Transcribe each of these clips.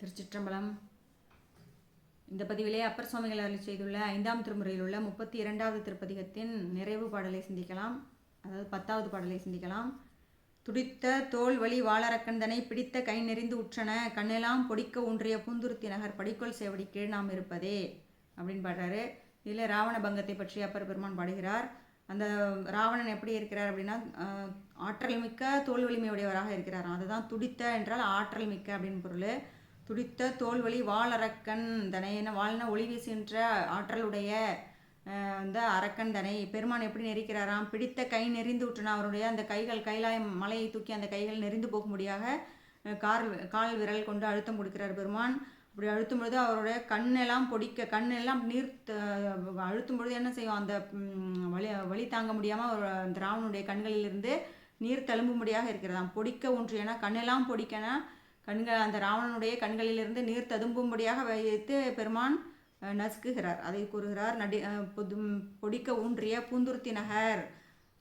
திருச்சிற்றம்பலம். இந்த பதிவிலே அப்பர் சுவாமிகள் அருள் செய்துள்ள ஐந்தாம் திருமுறையில் உள்ள முப்பத்தி இரண்டாவது திருப்பதிகத்தின் நிறைவு பாடலை சிந்திக்கலாம். அதாவது பத்தாவது பாடலை சிந்திக்கலாம். துடித்த தோல் வழி வாளரக்கந்தனை பிடித்த கை நெறிந்து உற்றன கண்ணெல்லாம் பொடிக்க ஊன்றிய பூந்துருத்தி நகர் படிக்கோள் சேவடி கீழ் நாம் இருப்பதே அப்படின்னு பாடுறாரு. இதில் ராவண பங்கத்தை பற்றி அப்பர் பெருமான் பாடுகிறார். அந்த ராவணன் எப்படி இருக்கிறார் அப்படின்னா ஆற்றல் மிக்க தோல் வலிமையுடையவராக இருக்கிறார் அதுதான் துடித்த என்றால் ஆற்றல் மிக்க அப்படின்னு பொருள். துடித்த தோல்வழி வாளரக்கன் தனை என்ன வாழ்ன ஒளி வீசுகின்ற ஆற்றலுடைய இந்த அந்த அரக்கன் தனை. பெருமான் எப்படி நெரிக்கிறாராம்? பிடித்த கை நெறிந்து விட்டுனா அவருடைய அந்த கைகள் கைலாய மலையை தூக்கி அந்த கைகள் நெறிந்து போகும்படியாக கார் கால் கால் விரல் கொண்டு அழுத்தம் கொடுக்கிறார் பெருமான். அப்படி அழுத்தும் பொழுது அவருடைய கண்ணெல்லாம் பொடிக்க கண்ணெல்லாம் நீர் அழுத்தும் பொழுது என்ன செய்யும்? அந்த வழி வலி தாங்க முடியாமல் அவர் அந்த ராவனுடைய கண்களிலிருந்து நீர் தழும்பும்படியாக இருக்கிறதாம். பொடிக்க ஒன்று ஏன்னா கண்ணெல்லாம் பொடிக்கனா கண்கள் அந்த ராவணனுடைய கண்களிலிருந்து நீர் ததும்பும்படியாக வைத்து பெருமான் நசுக்குகிறார். அதை கூறுகிறார் நடி பொது- பொடிக்க ஊன்றிய பூந்துருத்தி நகர்.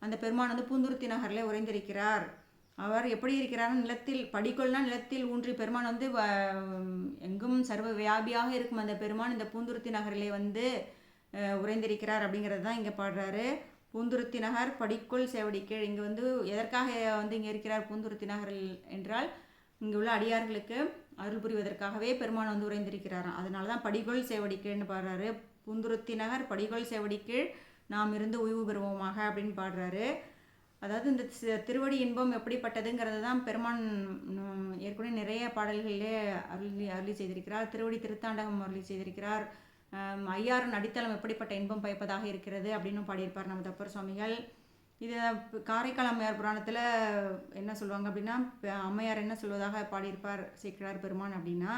அந்த பெருமான் வந்து பூந்துருத்தி நகரில் உறைந்திருக்கிறார். அவர் எப்படி இருக்கிறார் நிலத்தில் படிக்கொள்னா நிலத்தில் ஊன்றி பெருமான் வந்து வ- எங்கும் சர்வ வியாபியாக இருக்கும் அந்த பெருமான் இந்த பூந்துருத்தி நகரிலே வந்து உறைந்திருக்கிறார் அப்படிங்கிறது தான் இங்கே பாடுறாரு. பூந்துருத்தி நகர் படிக்கொள் சேவடி கீழ் இங்கே வந்து எதற்காக வந்து இங்கே இருக்கிறார் பூந்துருத்தி நகரில் என்றால் இங்கே உள்ள அடியார்களுக்கு அருள் புரிவதற்காகவே பெருமான் வந்து உறைந்திருக்கிறாராம். அதனால தான் படிகொள் சேவடி பாடுறாரு. புந்துருத்தி நகர் படிகொள் சேவடி கீழ் நாம் இருந்து ஓய்வு பெறுவோமாக அப்படின்னு பாடுறாரு. அதாவது இந்த திருவடி இன்பம் எப்படிப்பட்டதுங்கிறது தான் பெருமான் ஏற்கனவே நிறைய பாடல்களிலே அருளி அருளி செய்திருக்கிறார். திருவடி திருத்தாண்டகம் அருளி செய்திருக்கிறார். ஆம், அடித்தளம் எப்படிப்பட்ட இன்பம் பயப்பதாக இருக்கிறது அப்படின்னு பாடியிருப்பார் நம்ம தப்பர் சுவாமிகள். இது காரைக்கால் அம்மையார் புராணத்தில் என்ன சொல்லுவாங்க அப்படின்னா அம்மையார் என்ன சொல்வதாக பாடியிருப்பார் சீக்கிரார் பெருமான் அப்படின்னா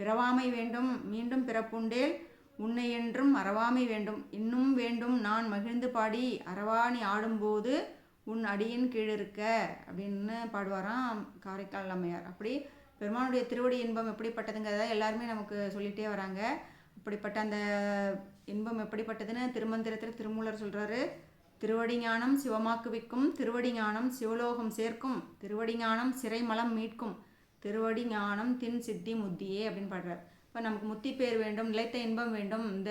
பிறவாமை வேண்டும் மீண்டும் பிறப்புண்டேல் உன்னை என்றும் அறவாமை வேண்டும். இன்னும் வேண்டும் நான் மகிழ்ந்து பாடி அறவாணி ஆடும்போது உன் அடியின் கீழ் இருக்க அப்படின்னு பாடுவாராம் காரைக்கால் அம்மையார். அப்படி பெருமானுடைய திருவடி இன்பம் எப்படிப்பட்டதுங்கிறத எல்லாருமே நமக்கு சொல்லிகிட்டே வராங்க. அப்படிப்பட்ட அந்த இன்பம் எப்படிப்பட்டதுன்னு திருமந்திரத்தில் திருமூலர் சொல்கிறாரு திருவடிஞானம் சிவமாக்குவிக்கும் திருவடிஞானம் சிவலோகம் சேர்க்கும் திருவடிஞானம் சிறைமலம் மீட்கும் திருவடி ஞானம் தின் சித்தி முத்தியே அப்படின்னு பாடுறார். இப்போ நமக்கு முத்தி பேர் வேண்டும் நிலைத்த இன்பம் வேண்டும் இந்த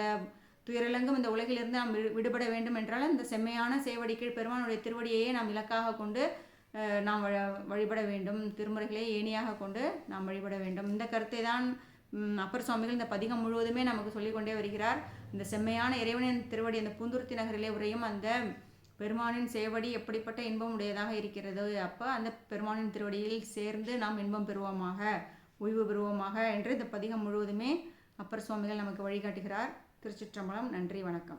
துயரலங்கும் இந்த உலகிலிருந்து நாம் விடுபட வேண்டும் என்றால் இந்த செம்மையான சேவடி கீழ் பெருமானுடைய திருவடியையே நாம் இலக்காக கொண்டு நாம் வழ- வழிபட வேண்டும் திருமுறைகளை ஏணியாக கொண்டு நாம் வழிபட வேண்டும். இந்த கருத்தை தான் அப்பர் சுவாமிகள் இந்த பதிகம் முழுவதுமே நமக்கு சொல்லிக்கொண்டே வருகிறார். இந்த செம்மையான இறைவனின் திருவடி அந்த பூந்துருத்தி நகரிலே உரையும் அந்த பெருமானின் சேவடி எப்படிப்பட்ட இன்பம் உடையதாக இருக்கிறது? அப்போ அந்த பெருமானின் திருவடியில் சேர்ந்து நாம் இன்பம் பெறுவோமாக ஓய்வு பெறுவோமாக என்று இந்த பதிகம் முழுவதுமே அப்பர் சுவாமிகள் நமக்கு வழிகாட்டுகிறார். திருச்சிற்றம்பலம். நன்றி வணக்கம்.